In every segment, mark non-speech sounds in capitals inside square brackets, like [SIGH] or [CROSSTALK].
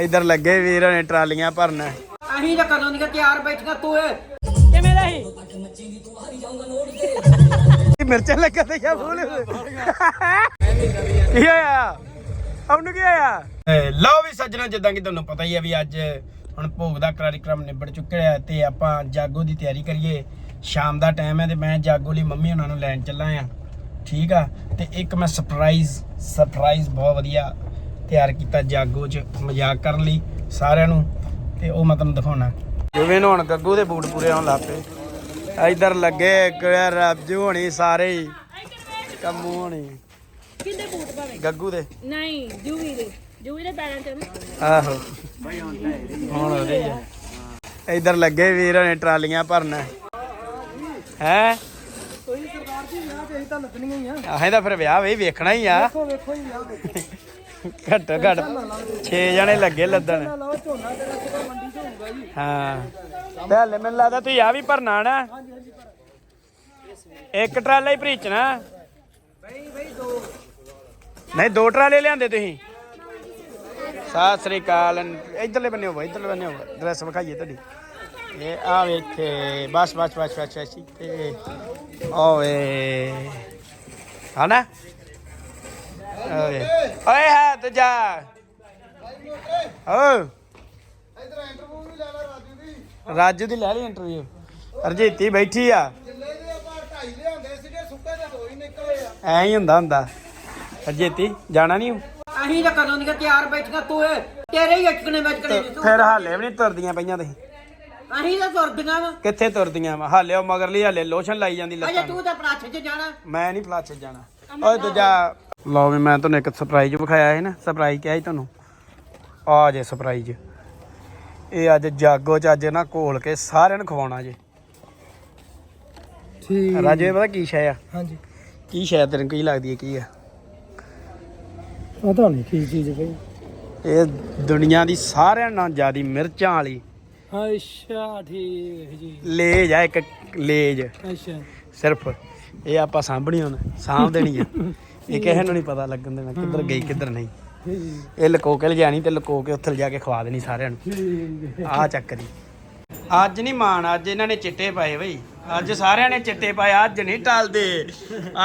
ਇਧਰ ਲੱਗੇ ਵੀਰ ਨੇ ਟਰਾਲੀਆਂ ਭਰਨ। ਅਸੀਂ ਤਾਂ ਕਦੋਂ ਦੀਆਂ ਤਿਆਰ ਬੈਠੀਆਂ ਤੂੰ ਕਿਵੇਂ ਦਾ ਸੀ ਮਿਰਚਾਂ ਲੱਗਾ ਤੇ ਕਿਆ ਫੂਲ। ਕੀ ਹੋਇਆ? ਉਹਨੂੰ ਕੀ ਹੋਇਆ? ਲਓ ਵੀ ਸੱਜਣਾ ਜਿੱਦਾਂ ਕਿ ਤੁਹਾਨੂੰ ਪਤਾ ਹੀ ਹੈ ਵੀ ਅੱਜ ਹੁਣ ਭੋਗ ਦਾ ਕਾਰਜਕ੍ਰਮ ਨਿਬੜ ਚੁੱਕਿਆ ਹੈ ਤੇ ਆਪਾਂ ਜਾਗੋ ਦੀ ਤਿਆਰੀ ਕਰੀਏ। ਸ਼ਾਮ ਦਾ ਟਾਈਮ ਹੈ ਤੇ ਮੈਂ ਜਾਗੋ ਲਈ ਮੰਮੀ ਉਹਨਾਂ ਨੂੰ ਲੈਣ ਚੱਲਾ ਆ। ਠੀਕ ਆ? ਤੇ ਇੱਕ ਮੈਂ ਸਰਪ੍ਰਾਈਜ਼ ਸਰਪ੍ਰਾਈਜ਼ ਬਹੁਤ ਵਧੀਆ ਤਿਆਰ ਕੀਤਾ ਜਾਗੋ 'ਚ ਮਜ਼ਾਕ ਕਰਨ ਲਈ ਸਾਰਿਆਂ ਨੂੰ ਤੇ ਉਹ ਮੈਂ ਤੁਹਾਨੂੰ ਦਿਖਾਉਣਾ। ਜਿਵੇਂ ਨੂੰ ਹੁਣ ਗੱਗੂ ਦੇ ਬੂਟ ਪੂਰੇ ਹੋਣ ਲੱਗ ਪਏ। ਇਧਰ ਲੱਗੇ ਰੱਬਜੂ ਹੋਣੀ ਸਾਰੇ ਹੀ। ਕੰਮੂ ਹੋਣੀ। ਕਿੰਦੇ ਬੂਟ ਭਾਵੇਂ? ਗੱਗੂ ਦੇ। ਨਹੀਂ ਜੂਵੀ ਦੇ। ਜੂਵੀ ਦੇ ਪੈਰਾਂ ਨਾ। ਆਹੋ। ਹੁਣ ਉਹਦੇ ਆ ਇਧਰ ਲੱਗੇ ਵੀਰ ਨੇ ਟਰਾਲੀਆਂ ਭਰਨ। ਹੈ? ਕੋਈ ਸਰਦਾਰ ਜੀ ਵਿਆਹ ਤੇ ਅਸੀਂ ਤਾਂ ਲੱਗਣੀਆਂ ਹੀ ਆ। ਆਹੇ ਤਾਂ ਫਿਰ ਵਿਆਹ ਵੀ ਵੇਖਣਾ ਹੀ ਆ। ਵੇਖੋ ਵੇਖੋ ਹੀ ਵਿਆਹ ਘੱਟੋ ਘੱਟ 6 ਜਣੇ ਲੱਗੇ ਲੱਦਣ। ਲਾਓ ਝੋਨਾ ਤੇਰਾ ਕਿਤੇ ਮੰਡੀ ਚ ਹੋਊਗਾ ਜੀ ਹਾਂ। ਤੇ ਹਲੇ ਮੈਨੂੰ ਲੱਗਦਾ ਤੁਸੀਂ ਆ ਵੀ ਭਰਨਾ ਨਾ। ਇੱਕ ਟਰਾਲਾ ਹੀ ਭਰੀਚਣਾ ਬਈ ਬਈ ਦੋ ਨਹੀਂ, ਦੋ ਟਰਾਲੇ ਲਿਆਂਦੇ ਤੁਸੀਂ। ਸਤਿ ਸ੍ਰੀ ਅਕਾਲ। ਇਧਰਲੇ ਬੰਨੇ ਹੋ ਇਧਰਲੇ ਬੰਨੇ ਹੋ ਡਰੈਸ ਵਿਖਾਈਏ ਤੁਹਾਡੀ। ਇਹ ਆ ਵੇਖੇ ਬਸ ਬਸ ਬਸ ਬਸ ਬਸ। ਤੇ, ਓਏ। ਹਨਾ? ਓਏ। ਓਏ ਹੈ ਤੇ ਜਾ। ਓ। ਰਾਜੂ ਦੀ। ਲੈ ਲਈ ਇੰਟਰਵਿਊ ਅਰਜੀਤੀ ਬੈਠੀ ਆ। ਐ ਹੀ ਹੁੰਦਾ ਹੁੰਦਾ। ਅਰਜੀਤੀ ਜਾਣਾ ਨਹੀਂ ਅਸੀਂ ਤਾਂ ਕਦੋਂ ਦੀਆਂ ਤਿਆਰ ਬੈਠੀਆਂ ਤੂੰ ਏ ਤੇਰੇ ਹੀ ਅਟਕਣੇ ਤੂੰ। ਫਿਰ ਹਾਲੇ ਵੀ ਨਹੀਂ ਤੁਰਦੀਆਂ ਪਈਆਂ ਤੁਸੀਂ। ਅਸੀਂ ਤਾਂ ਤੁਰਦੀਆਂ ਵਾ। ਕਿੱਥੇ ਤੁਰਦੀਆਂ ਵਾ? ਹਾਲੇ ਉਹ ਮਗਰਲੀ ਹਾਲੇ ਲੋਸ਼ਨ ਲਾਈ ਜਾਂਦੀ ਅਜੇ ਲੱਤਾਂ ਨੂੰ। ਤੂੰ ਤਾਂ 'ਚ ਜਾਣਾ। ਮੈਂ ਨਹੀਂ ਫਲਾਚੇ ਜਾਣਾ। ਓਏ ਦੂਜਾ ਲਓ ਵੀ ਮੈਂ ਤੁਹਾਨੂੰ ਇੱਕ ਸਰਪ੍ਰਾਈਜ਼ ਵਿਖਾਇਆ ਹੈ ਨਾ ਸਰਪ੍ਰਾਈਜ਼ ਕਿਹਾ ਸੀ ਤੁਹਾਨੂੰ। ਆ ਜੇ ਸਰਪ੍ਰਾਈਜ਼ ਇਹ ਅੱਜ ਜਾਗੋ ਚ ਅੱਜ ਨਾ ਘੋਲ ਕੇ ਸਾਰਿਆਂ ਨੂੰ ਖਵਾਉਣਾ ਜੇ। ਠੀਕ। ਰਾਜੇ ਪਤਾ ਕੀ ਸ਼ੈ ਆ? ਹਾਂਜੀ। ਕੀ ਸ਼ੈ ਤੈਨੂੰ ਕੀ ਲੱਗਦੀ ਹੈ ਕੀ ਆ? ਪਤਾ ਨਹੀਂ ਕੀ ਚੀਜ਼ ਬਈ। ਇਹ ਦੁਨੀਆ ਦੀ ਸਾਰਿਆਂ ਨਾਲੋਂ ਜ਼ਿਆਦੀ ਮਿਰਚਾਂ ਵਾਲੀ। ਅੱਛਾ ਠੀਕ ਜੀ। ਲੇਜ ਆ ਇੱਕ ਲੇਜ। ਅੱਛਾ। ਸਿਰਫ ਇਹ ਆਪਾਂ ਸਾਂਭਣੀ ਹੁਣ ਸਾਂਭ ਦੇਣੀ ਆ। [LAUGHS] ਇਹ ਕਿਸੇ ਨੂੰ ਨਹੀਂ ਪਤਾ ਲੱਗਣ ਦੇਣਾ ਕਿੱਧਰ ਗਈ ਕਿੱਧਰ ਨਹੀਂ। ਇਹ ਲੁਕੋ ਕੇ ਲਿਜਾਣੀ ਤੇ ਲੁਕੋ ਕੇ ਉੱਥੇ ਲਿਜਾ ਕੇ ਖਵਾ ਦੇਣੀ ਸਾਰਿਆਂ ਨੂੰ। ਆ ਚੱਕਰੀ ਅੱਜ ਨਹੀਂ ਮਾਣ ਅੱਜ ਇਹਨਾਂ ਨੇ ਚਿੱਟੇ ਪਾਏ ਬਈ। ਅੱਜ ਸਾਰਿਆਂ ਨੇ ਚਿੱਟੇ ਪਾਏ ਅੱਜ ਨਹੀਂ ਟਲਦੇ।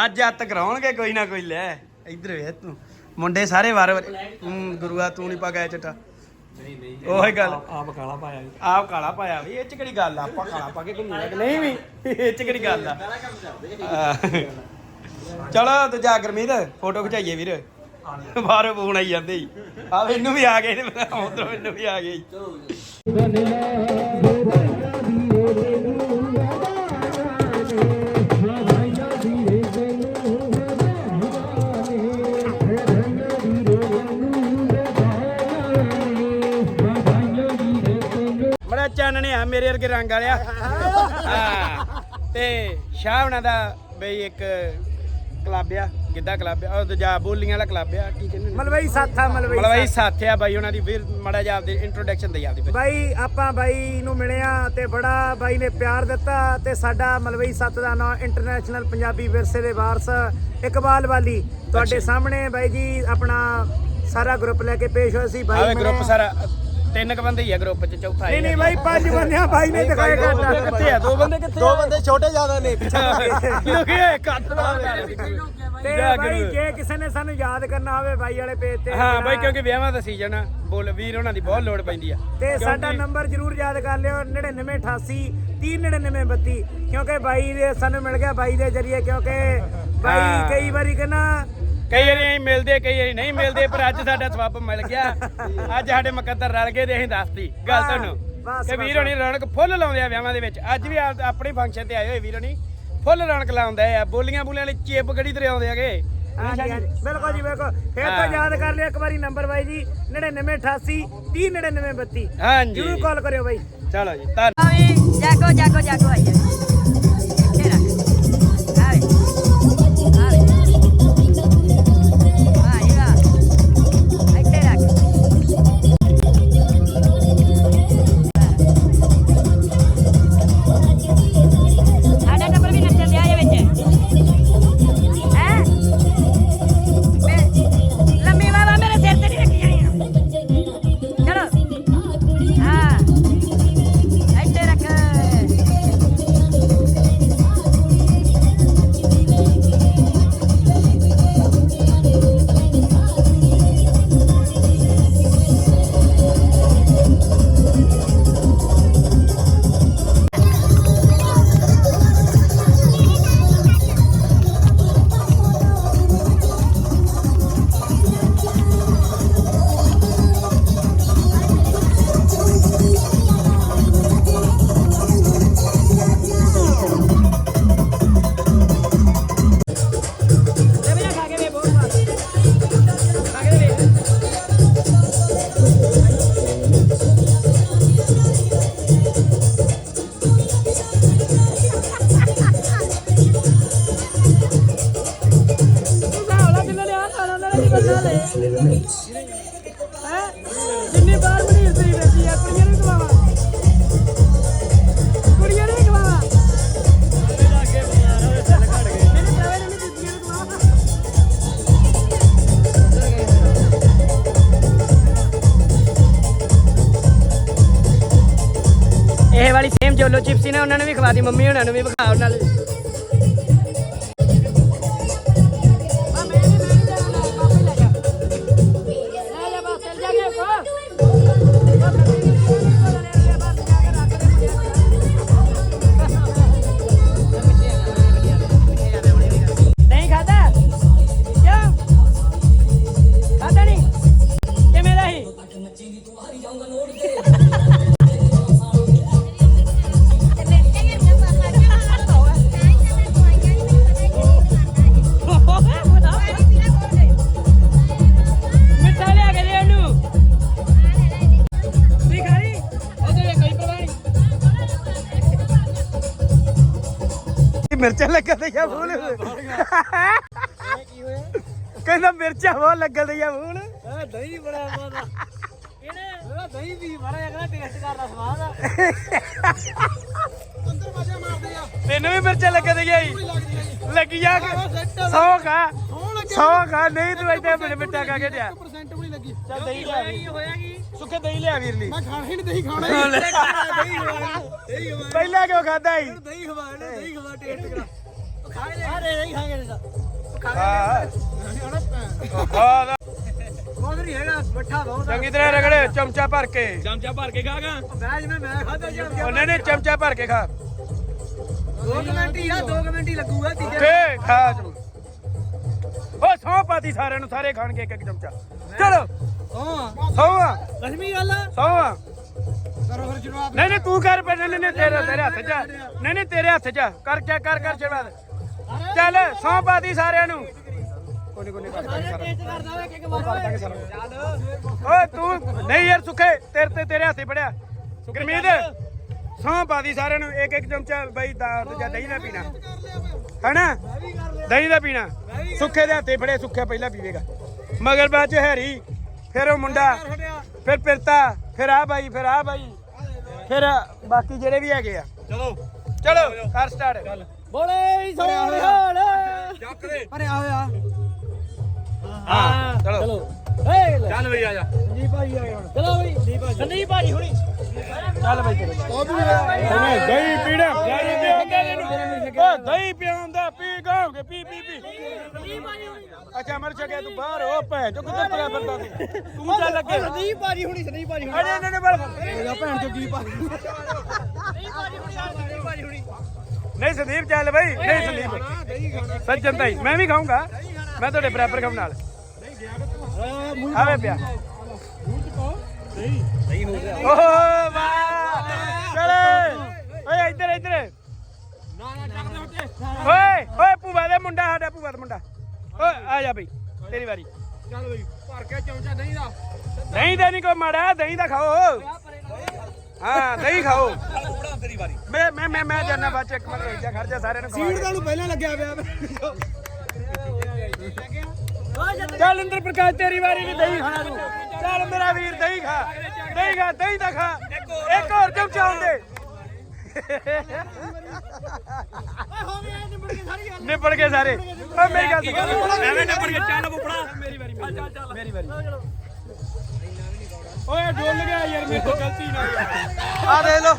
ਅੱਜ ਅੱਤ ਕਰਾਉਣਗੇ ਕੋਈ ਨਾ ਕੋਈ ਲੈ। ਇੱਧਰ ਵੇ ਤੂੰ। ਮੁੰਡੇ ਸਾਰੇ ਵਾਰ ਵਾਰ ਗੁਰੂਆ ਤੂੰ ਨਹੀਂ ਪਾ ਗਿਆ ਚਿੱਟਾ। ਨਹੀਂ ਨਹੀਂ ਉਹੀ ਗੱਲ। ਆਪ ਕਾਲਾ ਪਾਇਆ ਆਪ ਕਾਲਾ ਪਾਇਆ ਵੀ ਇਹ ਚ ਕਿਹੜੀ ਗੱਲ ਆ? ਆਪਾਂ ਕਾਲਾ ਪਾ ਕੇ ਘੁੰਮੀਏ ਕਿ ਨਹੀਂ ਵੀ? ਇਹ ਚ ਕਿਹੜੀ ਗੱਲ ਆ। ਆਹ। ਚਲੋ ਦੂਜਾ ਗੁਰਮੀਤ, ਫੋਟੋ ਖਿਚਾਈਏ ਵੀਰ। ਬਾਹਰੋਂ ਫੋਨ ਆਈ ਜਾਂਦੇ ਹੀ ਆ ਇਹਨੂੰ ਵੀ ਆ ਗਏ ਤੇ ਉਧਰੋਂ ਇਹਨੂੰ ਵੀ ਆ ਗਏ ਬੜਾ ਚਾਨਣੇ ਆ ਮੇਰੇ ਵਰਗੇ ਰੰਗ ਵਾਲਿਆ। ਹਾਂ, ਤੇ ਸ਼ਾਹ ਹੁਣਾਂ ਦਾ ਬਈ ਇੱਕ ਕਲੱਬ ਆ ਗਿੱਧਾ ਕਲੱਬ ਆ ਉਹ ਦੂਜਾ ਬੋਲੀਆਂ ਵਾਲਾ ਕਲੱਬ ਆ ਕੀ ਕਹਿੰਦੇ ਨੇ? ਮਲਵਈ ਸਾਥਾ ਮਲਵਈ ਮਲਵਈ ਸਾਥ। ਆ ਬਾਈ ਉਹਨਾਂ ਦੀ ਵੀਰ ਮੜਾ ਜਾ ਆਪਦੀ ਇੰਟਰੋਡਕਸ਼ਨ ਦੇ ਆਪਦੀ ਬਾਈ ਆਪਾਂ ਬਾਈ ਨੂੰ ਮਿਲਿਆ ਤੇ ਬੜਾ ਬਾਈ ਨੇ ਪਿਆਰ ਦਿੱਤਾ ਤੇ ਸਾਡਾ ਮਲਵਈ ਸੱਤ ਦਾ ਨਾਮ ਇੰਟਰਨੈਸ਼ਨਲ ਪੰਜਾਬੀ ਵਿਰਸੇ ਦੇ ਵਾਰਸ ਇਕਬਾਲ ਵਾਲੀ। ਤੁਹਾਡੇ ਸਾਹਮਣੇ ਬਾਈ ਜੀ ਆਪਣਾ ਸਾਰਾ ਗਰੁੱਪ ਲੈ ਕੇ ਪੇਸ਼ ਹੋਇਆ ਸੀ। ਬਾਈ ਆਵੇ ਗਰੁੱਪ। ਸਾਰਾ ਤਿੰਨ ਕ ਬੰਦੇ ਹੀ ਆ ਗਰੁੱਪ ਚ ਚੌਥਾ ਨਹੀਂ ਨਹੀਂ ਬਾਈ ਪੰਜ ਬੰਦਿਆਂ ਬਾਈ ਨੇ ਦਿਖਾਇਆ ਕਰਦਾ ਕਿੱਥੇ ਆ? ਦੋ ਬੰਦੇ ਕਿੱਥੇ ਦੋ ਬੰਦੇ ਛੋਟੇ ਜ਼ਿਆਦਾ ਨੇ ਲੁਕੇ ਕੱਟ ਦਾ ਤੇ ਬਾਈ। ਜੇ ਕਿਸੇ ਨੇ ਸਾਨੂੰ ਯਾਦ ਕਰਨਾ ਹੋਵੇ ਬਾਈ ਵਾਲੇ ਪੇਜ ਤੇ ਹਾਂ ਬਾਈ ਕਿਉਂਕਿ ਵਿਆਹਾਂ ਦਾ ਸੀਜ਼ਨ ਆ ਬੋਲ ਵੀਰ ਉਹਨਾਂ ਦੀ ਬਹੁਤ ਲੋੜ ਪੈਂਦੀ ਆ। ਤੇ ਸਾਡਾ ਨੰਬਰ ਜਰੂਰ ਯਾਦ ਕਰ ਲਿਓ 9988 309932 ਕਿਉਂਕਿ ਬਾਈ ਦੇ ਸਾਨੂੰ ਮਿਲ ਗਿਆ ਬਾਈ ਦੇ ਜਰੀਏ ਕਿਉਂਕਿ ਬਾਈ। ਕਈ ਵਾਰੀ ਕਹਿੰਦਾ ਕਈ ਵਾਰੀ ਅਸੀਂ ਮਿਲਦੇ ਕਈ ਵਾਰੀ ਨਹੀਂ ਮਿਲਦੇ ਪਰ ਅੱਜ ਸਾਡਾ ਸਬੱਬ ਮਿਲ ਗਿਆ। ਅੱਜ ਸਾਡੇ ਮੁਕੱਦਰ ਰਲ ਗਏ ਤੇ ਅਸੀਂ ਦੱਸਤੀ। ਗੱਲ ਤੁਹਾਨੂੰ ਕਿ ਵੀਰ ਹੋਣੀ ਰੌਣਕ ਫੁੱਲ ਲਾਉਂਦੇ ਆ ਵਿਆਹਾਂ ਦੇ ਵਿੱਚ। ਅੱਜ ਵੀ ਆਪ- ਆਪਣੇ ਫੰਕਸ਼ਨ ਤੇ ਆਏ ਹੋਏ ਵੀਰ ਹੋਣੀ। ਫੁੱਲ ਰੌਣਕ ਲਾਉਂਦੇ ਆ। ਬੋਲੀਆਂ ਬੋਲੀਆਂ ਵਾਲੀ ਚਿੱਪ ਗੜੀ ਤੇ ਆਉਂਦੇ ਆਗੇ ਬਿਲਕੁਲ ਜੀ ਬਿਲਕੁਲ। ਫਿਰ। ਤੋਂ ਯਾਦ ਕਰ ਲਿਓ ਇੱਕ ਵਾਰੀ ਨੰਬਰ ਬਾਈ ਜੀ 9988 309932 ਹਾਂਜੀ। ਜਰੂਰ ਕਾਲ ਕਰਿਓ ਬਾਈ। ਚਲੋ ਜੀ ਜਾਗੋ ਜਾਗੋ ਜਾਗੋ ਆਈ ਜੋਲੋ ਚਿਪਸ ਉਹਨਾਂ ਨੂੰ ਵੀ ਖਵਾ ਦੀ ਮੰਮੀ ਉਹਨਾਂ ਨੂੰ ਵੀ ਵਿਖਾ ਉਹਨਾਂ ਨੂੰ ਮਿਰਚਾਂ ਲੱਗਣ ਦੇ ਜਾਂ ਫੂਲ। ਕਹਿੰਦਾ ਮਿਰਚਾਂ ਬਹੁਤ ਲੱਗਣ ਦੇ ਜਾਂ ਫੂਲ ਦਹੀਂ ਬੜਾ ਮਾਦਾ ਇਹਨੇ ਦਹੀਂ ਵੀ ਮਾਰਾ ਜਗਣਾ ਟੇਸਟ ਕਰਦਾ ਸਵਾਦ ਆ। ਤੈਨੂੰ ਵੀ ਮਿਰਚਾਂ ਲੱਗਣ ਦੇ ਗਈ ਲੱਗੀ ਜਾ ਕੇ ਸੌ ਖਾ ਨਹੀਂ ਤੂੰ ਇੱਥੇ ਮਿੱਠਾ ਮਿੱਠਾ ਖਾ ਕੇ ਦਿਆ ਪਰਸੈਂਟ ਵੀ ਨਹੀਂ ਲੱਗੀ। ਚੱਲ ਦਹੀਂ ਲਿਆ ਵੀਰ ਹੋਇਆ ਕੀ ਸੁੱਕੇ ਦਹੀਂ ਲਿਆ ਵੀਰ ਲਈ। ਮੈਂ ਖਾਣਾ ਹੀ ਨਹੀਂ ਦਹੀਂ ਖਾਣਾ ਹੀ ਦਹੀਂ ਖਵਾ ਦਹੀਂ ਖਵਾ ਪਹਿਲਾਂ ਕਿਉਂ ਖਾਦਾ ਸੀ? ਦਹੀਂ ਖਵਾ ਨੇ ਦਹੀਂ ਖਵਾ ਟੇਸਟ ਕਰਾ। ਖਾ ਲੈ। ਅਰੇ ਨਹੀਂ ਖਾਗੇ ਦਾ ਹਾਂ। ਖਾ ਬਹੁਤ ਨਹੀਂ ਹੈਗਾ ਬੱਠਾ ਬਹੁਤ ਚੰਗੀ ਤਰ੍ਹਾਂ ਰਗੜੇ ਚਮਚਾ ਭਰ ਕੇ। ਚਮਚਾ ਭਰ ਕੇ ਖਾਗਾ ਮੈਂ ਜਿਵੇਂ ਮੈਂ ਖਾਦਾ ਜੀ ਉਹਨੇ ਨੇ ਚਮਚਾ ਭਰ ਕੇ ਖਾ। 2 ਮਿੰਟ ਹੀ ਆ 2 ਮਿੰਟ ਹੀ ਲੱਗੂਗਾ ਤੀਜੇ। ਕੇ ਖਾ ਤੂੰ। ਓ ਸੌ ਪਾਤੀ ਸਾਰਿਆਂ ਨੂੰ ਸਾਰੇ ਖਾਣਗੇ ਇੱਕ ਇੱਕ ਚਮਚਾ। ਚਲੋ। ਹਾਂ ਸੌ ਆ। ਲక్ష్ਮੀ ਗੱਲ ਆ। ਸੌ ਆ। ਕਰੋ ਫਿਰ ਜਵਾਬ। ਨਹੀਂ ਨਹੀਂ ਤੂੰ ਕਰ ਪਹਿਲੇ ਨਹੀਂ ਨਹੀਂ ਤੇਰੇ ਤੇਰੇ ਹੱਥ 'ਚ ਆ। ਨਹੀਂ ਨਹੀਂ ਤੇਰੇ ਹੱਥ 'ਚ ਆ। ਕਰ ਕਿਆ ਕਰ ਕਰ ਸ਼ੁਰੂਆਤ ਚੱਲ ਸੌ ਪਾਤੀ ਸਾਰਿਆਂ ਨੂੰ। ਕੋਨੀ ਕੋਨੀ ਕਰ ਟੇਸਟ ਕਰਦਾ ਵੇ ਕਿ ਮਾਰ ਓਏ ਤੂੰ ਨਹੀਂ ਯਾਰ ਸੁੱਖੇ ਤੇਰੇ ਤੇ ਤੇਰੇ ਹੱਥੇ ਫੜਿਆ। ਗੁਰਮੀਤ ਸੌ ਪਾਤੀ ਸਾਰਿਆਂ ਨੂੰ ਇੱਕ ਇੱਕ ਚਮਚਾ ਬਈ ਦਾ ਦੂਜਾ ਦਹੀਂ ਦਾ ਪੀਣਾ। ਹੈਨਾ? ਦਹੀਂ ਦਾ ਪੀਣਾ। ਸੁੱਖੇ ਦੇ ਹੱਥੇ ਫੜਿਆ ਸੁੱਖਾ ਪਹਿਲਾਂ ਪੀਵੇਗਾ। ਮਗਰ ਬਾਅਦ ਚ ਹੈਰੀ ਫਿਰ ਉਹ ਮੁੰਡਾ ਫਿਰ ਪਿਰਤਾ ਫਿਰ ਆ ਬਾਈ ਫਿਰ ਆ ਬਾਈ ਫਿਰ ਬਾਕੀ ਜਿਹੜੇ ਵੀ ਹੈਗੇ ਆ। ਚਲੋ। ਚਲੋ ਕਰ ਸਟਾਰਟ ਬੋਲੇ ਸੋਹਣੇ ਹਾਲ ਚੱਕ ਦੇ। ਅਰੇ ਆ ਆ ਹਾਂ ਚਲੋ। ਏ ਲੈ। ਚੱਲ ਬਈ ਆ ਜਾ। ਸੰਦੀਪ ਭਾਈ ਆਏ ਹੁਣ। ਚਲੋ ਬਈ। ਸੰਦੀਪ ਭਾਈ। ਸੰਦੀਪ ਭਾਈ ਹੁਣੀ। ਚੱਲ ਬਈ ਚਲੋ ਦਹੀਂ ਪੀਣਾ ਦਹੀਂ ਓ ਦਹੀਂ ਪਿਆਉਂਦਾ ਪੀ ਗਾਉਂਗੇ ਪੀ ਪੀ। ਅੱਛਾ ਮਰ ਛਕਿਆ ਤੂੰ ਬਾਹਰ ਹੋ ਭੈਣ ਚੋ ਕਿੱਧਰ ਤੁਰਿਆ ਫਿਰਦਾ ਤੂੰ? ਤੂੰ ਚੱਲ ਲੱਗੇ ਸੰਦੀਪ ਭਾਈ ਹੁਣੀ ਸੰਦੀਪ ਭਾਈ ਹੁਣੀ। ਅਰੇ ਨਹੀਂ ਨਹੀਂ ਬਲ ਮੇਰਾ ਭੈਣ ਚੋ ਕੀ ਭਾਈ ਨਹੀਂ ਸੰਦੀਪ ਚੱਲ ਬਈ। ਨਹੀਂ ਸੰਦੀਪ। ਸੱਜਣ ਤਾਈ ਮੈਂ ਵੀ ਖਾਊਂਗਾ। ਮੈਂ ਤੁਹਾਡੇ ਬਰਾਬਰ ਖਾਉਂ ਨਾਲ। ਆਵੇ ਪਿਆ। ਨਹੀਂ। ਹੋ ਗਿਆ। ਓਹ ਵਾਹ। ਚਲੇ। ਓਏ ਇੱਧਰ ਇੱਧਰ। ਓਏ ਓਏ ਭੂਆ ਦੇ ਮੁੰਡਾ ਸਾਡਾ ਭੂਆ ਦਾ ਮੁੰਡਾ। ਓਏ ਆ ਜਾ ਬਈ ਤੇਰੀ ਵਾਰੀ। ਚੱਲ ਬਈ ਭਰ ਕੇ ਚਮਚਾ ਦਹੀਂ ਦਾ। ਦਹੀਂ ਦਾ ਨਹੀਂ ਕੋਈ ਮਾੜਾ ਦਹੀਂ ਦਾ ਖਾਓ। ਹਾਂ ਦਹੀਂ ਖਾਓ। ਮੈਂ ਮੈਂ ਮੈਂ ਮੈਂ ਜਾਨਾ ਬਾਅਦ ਚ ਇੱਕ ਮਿੰਟ ਰੁਕ ਜਾ ਖੜ ਜਾ ਸਾਰਿਆਂ ਨੂੰ ਸੀੜ ਨੂੰ ਪਹਿਲਾਂ ਲੱਗਿਆ ਪਿਆ। ਚੱਲ ਇੰਦਰ ਪ੍ਰਕਾਸ਼ ਤੇਰੀ ਵਾਰੀ ਨਹੀਂ ਦਹੀਂ ਖਾਣਾ ਤੂੰ ਚੱਲ ਮੇਰਾ ਵੀਰ ਦਹੀਂ ਖਾ। ਦਹੀਂ ਖਾ ਦਹੀਂ ਦਾ ਖਾ। ਇੱਕ ਹੋਰ ਚਮਚਾ ਹੁੰਦੇ ਨਿਬੜ ਗਏ ਸਾਰੇ। ਓ ਮੇਰੀ ਗੱਲ ਸੁਣ। ਐਵੇਂ ਨਿਬੜ ਕੇ ਚੱਲ ਬੁਫੜਾ ਮੇਰੀ ਵਾਰੀ ਮੇਰੀ ਵਾਰੀ। ਮੇਰੀ ਵਾਰੀ। ਓਏ ਡੋਲ ਗਿਆ ਯਾਰ ਮੇਰੇ ਤੋਂ ਗਲਤੀ ਨਾ ਹੋਈ। ਆ ਦੇ ਲੋ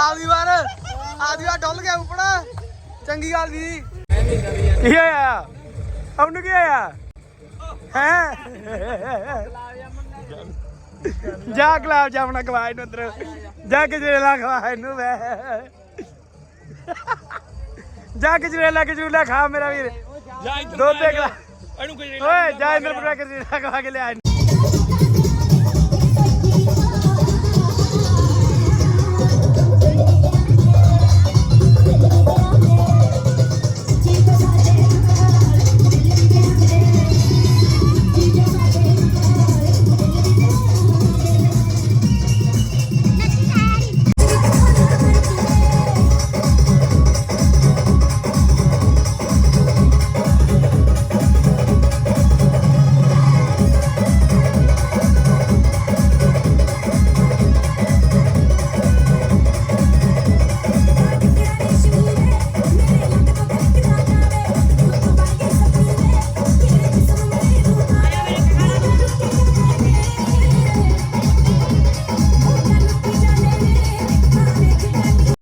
ਆਦੀ ਵਾਰ। ਆਦੀ ਵਾਰ ਡੁੱਲ ਗਿਆ ਉਪੜਾ। ਚੰਗੀ ਗੱਲ ਦੀ ਕੀ ਹੋਇਆ? ਉਹਨੂੰ ਕੀ ਹੋਇਆ? ਹੈ? ਜਾ ਗੁਲਾਬ ਜਾਮਣਾ ਖਵਾ ਇਹਨੂੰ ਅੰਦਰ। ਜਾ ਗਜਰੇਲਾ ਖਵਾ ਇਹਨੂੰ ਵੇ ਜਾ ਗਜਰੇਲਾ ਗਜਰੇਲਾ ਖਾ ਮੇਰਾ ਵੀਰ। ਦੋ ਤੇ ਗਲਾ। ਓਏ ਜਾ ਇੰਦਰ ਪ੍ਰਕਾਸ਼ ਗਜਰੇਲਾ ਖਵਾ ਕੇ ਲਿਆ ਇਹਨੂੰ।